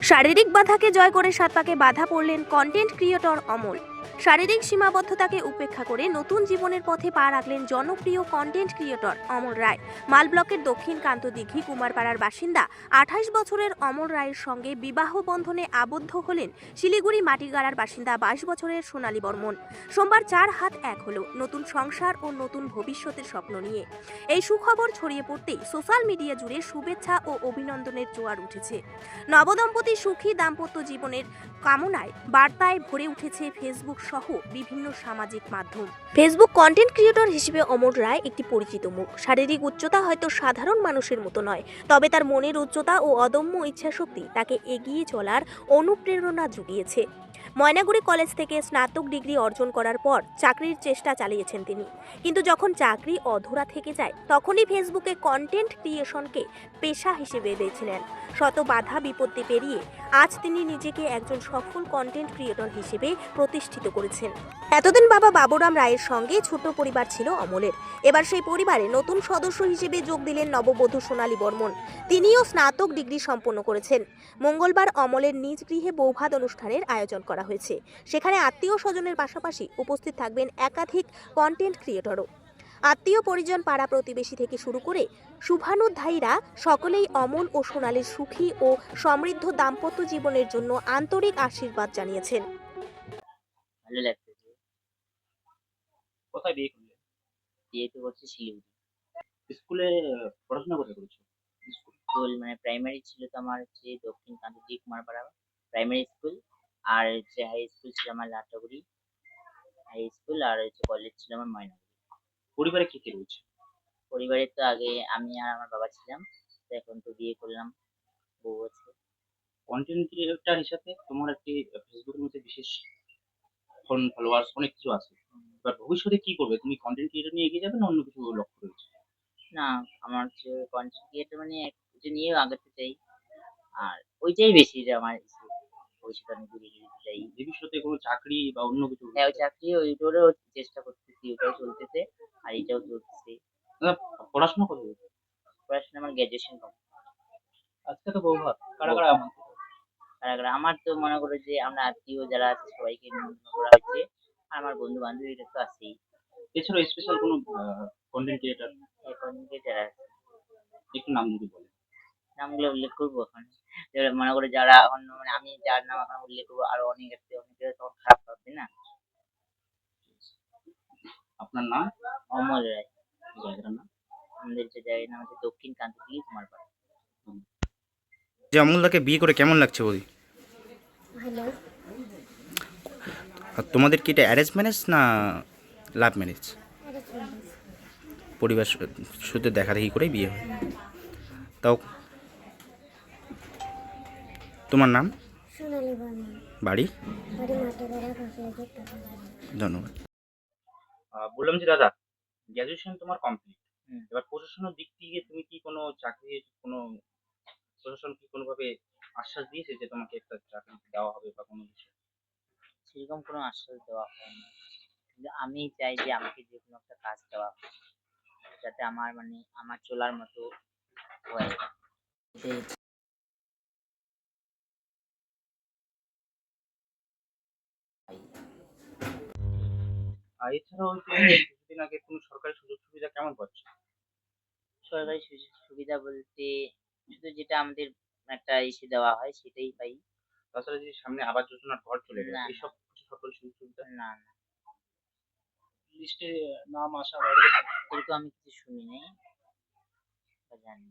শারীরিক বাধাকে জয় করে সাত পাকে বাধা পড়লেন কন্টেন্ট ক্রিয়েটর অমল। শারীরিক সীমাবদ্ধতাকে উপেক্ষা করে নতুন জীবনের পথে পা রাখলেন জনপ্রিয় কন্টেন্ট ক্রিয়েটর অমল রায়। মাল ব্লকের দক্ষিণ কান্ত দিঘি কুমারপাড়ার বাসিন্দা আঠাশ বছরের অমল রায়ের সঙ্গে বিবাহ বন্ধনে আবদ্ধ হলেন শিলিগুড়ি মাটিগাড়ার বাসিন্দা বাইশ বছরের সোনালী বর্মন। সোমবার চার হাত এক হলো নতুন সংসার ও নতুন ভবিষ্যতের স্বপ্ন নিয়ে। এই সুখবর ছড়িয়ে পড়তেই সোশ্যাল মিডিয়া জুড়ে শুভেচ্ছা ও অভিনন্দনের জোয়ার উঠেছে। নবদম্পতি সুখী দাম্পত্য জীবনের কামনায় বার্তায় ভরে উঠেছে ফেসবুক সহ বিভিন্ন সামাজিক মাধ্যম। ফেসবুক কন্টেন্ট ক্রিয়েটর হিসেবে অমর রায় একটি পরিচিত মুখ। শারীরিক উচ্চতা হয়তো সাধারণ মানুষের মতো নয়, তবে তার মনের উচ্চতা ও অদম্য ইচ্ছাশক্তি তাকে এগিয়ে চলার অনুপ্রেরণা জুগিয়েছে। ময়নাগুড়ি কলেজ থেকে স্নাতক ডিগ্রি অর্জন করার পর চাকরির চেষ্টা চালিয়েছেন তিনি। কিন্তু যখন চাকরি অধুরা থেকে যায়, তখনই ফেসবুকে কন্টেন্ট ক্রিয়েশনকে পেশা হিসেবে বেছে নেন। শত বাধা বিপত্তি পেরিয়ে আজ তিনি নিজেকে একজন সফল কন্টেন্ট ক্রিয়েটর হিসেবে প্রতিষ্ঠিত করেছেন। এতদিন বাবা বাবুরাম রায়ের সঙ্গে ছোট পরিবার ছিল অমলের। এবার সেই পরিবারে নতুন সদস্য হিসেবে যোগ দিলেন নববধূ সোনালী বর্মন। তিনিও স্নাতক ডিগ্রি সম্পন্ন করেছেন। মঙ্গলবার অমলের নিজ গৃহে বৌভাত অনুষ্ঠানের আয়োজন করা হয়েছে। সেখানে আত্মীয় স্বজনের পাশাপাশি উপস্থিত থাকবেন একাধিক কন্টেন্ট ক্রিয়েটরও আত্মীয় পরিজন পাড়া প্রতিবেশী থেকে শুরু করে শুভানুধ্যায়ীরা সকলেই অমল ও সোনালীর সুখী ও সমৃদ্ধ দাম্পত্য জীবনের জন্য আন্তরিক আশীর্বাদ জানিয়েছেন। ভালো লাগতেছে কোথায় বিয়ে করলে? বিয়ে তো করছি শিলিগুড়ি। স্কুলে পড়াশোনা কোথায় করেছ? স্কুল মানে প্রাইমারি ছিল তো আমার হচ্ছে দক্ষিণ কান্তি কুমারপাড়া প্রাইমারি স্কুল আর হচ্ছে হাই স্কুল ছিল আমার লাটাগুড়ি। হাই স্কুল আর হচ্ছে কলেজ ছিল আমার ময়নাগুড়ি। পরিবারে কে কে রয়েছে? পরিবারে তো আগে আমি আর আমার বাবা ছিলাম তো এখন তো বিয়ে করলাম বউ আছে। কন্টেন্ট ক্রিয়েটর হিসাবে তোমার একটি ফেসবুকের মধ্যে বিশেষ ফোন ফলোয়ার্স অনেক কিছু আছে। এবার ভবিষ্যতে কি করবে? তুমি কন্টেন্ট ক্রিয়েটর নিয়ে এগিয়ে যাবে না অন্য কিছু লক্ষ্য রয়েছে? না আমার হচ্ছে কন্টেন্ট ক্রিয়েটর মানে কিছু নিয়ে আগাতে চাই আর ওইটাই বেশি যে আমার ভবিষ্যতে আমি ঘুরে চাই। ভবিষ্যতে কোনো চাকরি বা অন্য কিছু হ্যাঁ ওই চাকরি ওইটারও চেষ্টা করতেছি ওটাও চলতেছে আর এটাও চলতেছে। পড়াশোনা করবে পড়াশোনা আমার গ্র্যাজুয়েশন আজকে তো বৌভাত কারা কারা আর আমার তো মনে করো যে আমরা আত্মীয় যারা আছে সবাইকে নিমন্ত্রণ করা হচ্ছে আর আমার বন্ধু বান্ধবীরা তো আছেই। এছাড়াও স্পেশাল কোনো কন্টেন্ট ক্রিয়েটর যে যারা আছে। একটু নাম যদি নামগুলো উল্লেখ করব যেগুলো মনে করো যারা অন্য মানে আমি যার নাম এখন উল্লেখ করব আরও অনেক আছে অনেকে তখন খারাপ পাবে না? আপনার নাম? অমল রায়। জায়গাটার নাম? আমাদের যে জায়গার নাম হচ্ছে দক্ষিণ কান্তপুরি কুমারপাড়া যে অমলদাকে বিয়ে করে কেমন লাগছে বলি? ভালো। আর তোমাদের কি এটা অ্যারেঞ্জ ম্যারেজ না লাভ ম্যারেজ পরিবার সূ- সূত্রে দেখা দেখি করেই বিয়ে হয়। তাও তোমার নাম? বাড়ি? ধন্যবাদ। বললাম যে দাদা গ্র্যাজুয়েশন তোমার কমপ্লিট এবার প্রশাসনের দিক থেকে তুমি কি কোনো চাকরি কোনো প্রশাসন কি কোনোভাবে আশ্বাস দিয়েছে যে তোমাকে একটা চাকরি দেওয়া হবে বা কোনো কিছু? সেরকম কোনো আশ্বাস দেওয়া হয়নি কিন্তু আমি চাই যে আমাকে যে কোনো একটা কাজ দেওয়া যাতে আমার মানে আমার চলার মতো হয়। এছাড়াও যে কিছুদিন আগে তুমি সরকারি সুযোগ সুবিধা কেমন পাচ্ছ? সরকারি সুযোগ সুবিধা বলতে শুধু যেটা আমাদের একটা ইসে দেওয়া হয় সেটাই পাই তাছাড়া যে সামনে আবাস যোজনার ঘর চলে গেছে কিছু সরকারি সুযোগ সুবিধা? না না। লিস্টে নাম আসা এরকম এরকম আমি কিছু শুনি নাই জানি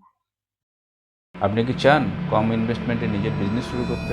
না, আপনি কি চান কম ইনভেস্টমেন্টে নিজের বিজনেস শুরু করতে?